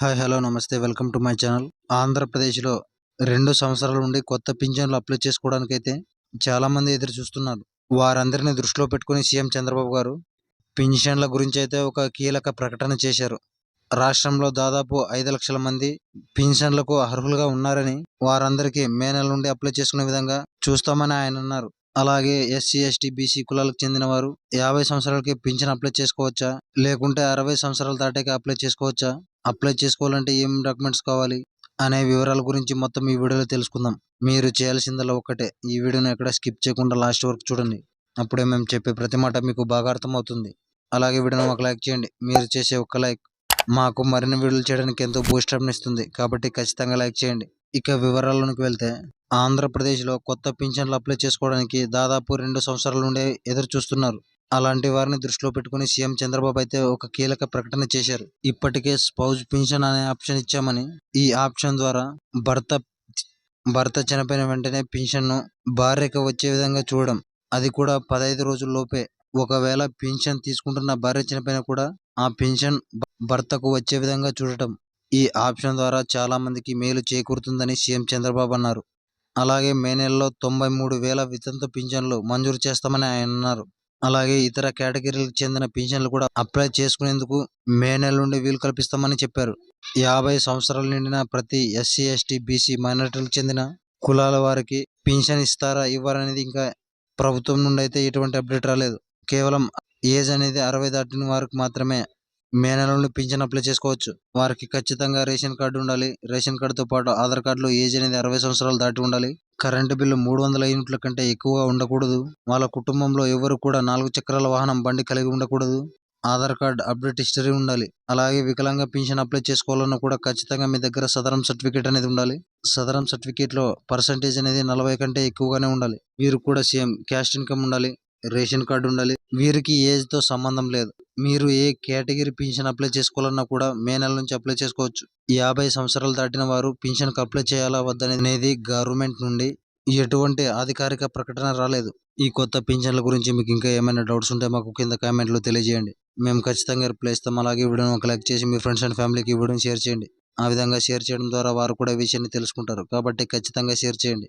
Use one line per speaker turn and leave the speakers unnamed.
Hi hello నమస్తే welcome to my channel. ఆంధ్రప్రదేశ్లో రెండు సంవత్సరాల నుండి కొత్త పింఛన్లు అప్లై చేసుకోవడానికి అయితే చాలా మంది ఎదురు చూస్తున్నారు. వారందరిని దృష్టిలో పెట్టుకుని సీఎం చంద్రబాబు గారు పింఛన్ల గురించి అయితే ఒక కీలక ప్రకటన చేశారు. రాష్ట్రంలో దాదాపు ఐదు లక్షల మంది పింఛన్లకు అర్హులుగా ఉన్నారని వారందరికీ మే నెల నుండి అప్లై చేసుకునే విధంగా చూస్తామని ఆయన అన్నారు. అలాగే ఎస్సీ ఎస్టీ బీసీ కులాలకు చెందిన వారు యాభై సంవత్సరాలకి పింఛన్ అప్లై చేసుకోవచ్చా? లేకుంటే అరవై సంవత్సరాలు దాటాక అప్లై చేసుకోవచ్చా? అప్లై చేసుకోవాలంటే ఏం డాక్యుమెంట్స్ కావాలి అనే వివరాల గురించి మొత్తం ఈ వీడియోలో తెలుసుకుందాం. మీరు చేయాల్సిందల్లా ఒక్కటే. ఈ వీడియోని ఎక్కడ స్కిప్ చేయకుండా లాస్ట్ వరకు చూడండి. అప్పుడే మేము చెప్పే ప్రతి మాట మీకు బాగా అర్థమవుతుంది. అలాగే వీడియోని ఒక లైక్ చేయండి. మీరు చేసే ఒక్క లైక్ మాకు మరిన్ని వీడియోలు చేయడానికి ఎంతో బూస్టప్ని ఇస్తుంది. కాబట్టి ఖచ్చితంగా లైక్ చేయండి. ఇక వివరాల్లోకి వెళ్తే ఆంధ్రప్రదేశ్లో కొత్త పింఛన్లు అప్లై చేసుకోవడానికి దాదాపు రెండు సంవత్సరాల నుండి ఎదురు చూస్తున్నారు అలాంటి వారిని దృష్టిలో పెట్టుకుని సీఎం చంద్రబాబు అయితే ఒక కీలక ప్రకటన చేశారు. ఇప్పటికే స్పౌజ్ పెన్షన్ అనే ఆప్షన్ ఇచ్చామని ఈ ఆప్షన్ ద్వారా భర్త భర్త చనిపోయిన వెంటనే పెన్షన్ను భార్యకు వచ్చే విధంగా చూడడం. అది కూడా పదహైదు రోజుల లోపే. ఒకవేళ పెన్షన్ తీసుకుంటున్న భార్య చనిపోయినా కూడా ఆ పెన్షన్ భర్తకు వచ్చే విధంగా చూడటం ఈ ఆప్షన్ ద్వారా చాలా మందికి మేలు చేకూరుతుందని సీఎం చంద్రబాబు అన్నారు. అలాగే మే నెలలో తొంభై మూడు వేల వితంతు పింఛన్లు మంజూరు చేస్తామని ఆయన అన్నారు. అలాగే ఇతర కేటగిరీలకు చెందిన పింఛన్లు కూడా అప్లై చేసుకునేందుకు మే నెల నుండి వీలు కల్పిస్తామని చెప్పారు. యాభై సంవత్సరాలు నిండిన ప్రతి ఎస్సీ ఎస్టీ బీసీ మైనార్టీలకు చెందిన కులాల వారికి పింఛన్ ఇస్తారా ఇవ్వరనేది ఇంకా ప్రభుత్వం నుండి అయితే ఎటువంటి అప్డేట్ రాలేదు. కేవలం ఏజ్ అనేది అరవై దాటిన వారికి మాత్రమే మే నెల నుండి పింఛన్ అప్లై చేసుకోవచ్చు. వారికి ఖచ్చితంగా రేషన్ కార్డు ఉండాలి. రేషన్ కార్డుతో పాటు ఆధార్ కార్డులో ఏజ్ అనేది అరవై సంవత్సరాలు దాటి ఉండాలి. కరెంటు బిల్లు మూడు వందల యూనిట్ల కంటే ఎక్కువగా ఉండకూడదు. వాళ్ళ కుటుంబంలో ఎవరు కూడా నాలుగు చక్రాల వాహనం బండి కలిగి ఉండకూడదు. ఆధార్ కార్డు అప్డేట్ హిస్టరీ ఉండాలి. అలాగే వికలాంగ పింఛన్ అప్లై చేసుకోవాలన్నా కూడా ఖచ్చితంగా మీ దగ్గర సదరం సర్టిఫికేట్ అనేది ఉండాలి. సదరం సర్టిఫికేట్లో పర్సంటేజ్ అనేది నలభై కంటే ఎక్కువగానే ఉండాలి. వీరు కూడా సేమ్ క్యాస్ట్ ఇన్కమ్ ఉండాలి. రేషన్ కార్డు ఉండాలి. వీరికి ఏజ్తో సంబంధం లేదు. మీరు ఏ కేటగిరీ పింఛన్ అప్లై చేసుకోవాలన్నా కూడా మే నెల నుంచి అప్లై చేసుకోవచ్చు. యాభై సంవత్సరాలు దాటిన వారు పింఛన్ అప్లై చేయాలా వద్దనేది గవర్నమెంట్ నుండి ఎటువంటి అధికారిక ప్రకటన రాలేదు. ఈ కొత్త పింఛన్ల గురించి మీకు ఇంకా ఏమైనా డౌట్స్ ఉంటే మాకు కింద కామెంట్లో తెలియజేయండి. మేము ఖచ్చితంగా రిప్లై ఇస్తాం. అలాగే వీడియోని ఒక లైక్ చేసి మీ ఫ్రెండ్స్ అండ్ ఫ్యామిలీకి ఈ వీడియోని షేర్ చేయండి. ఆ విధంగా షేర్ చేయడం ద్వారా వారు కూడా ఈ విషయాన్ని తెలుసుకుంటారు. కాబట్టి ఖచ్చితంగా షేర్ చేయండి.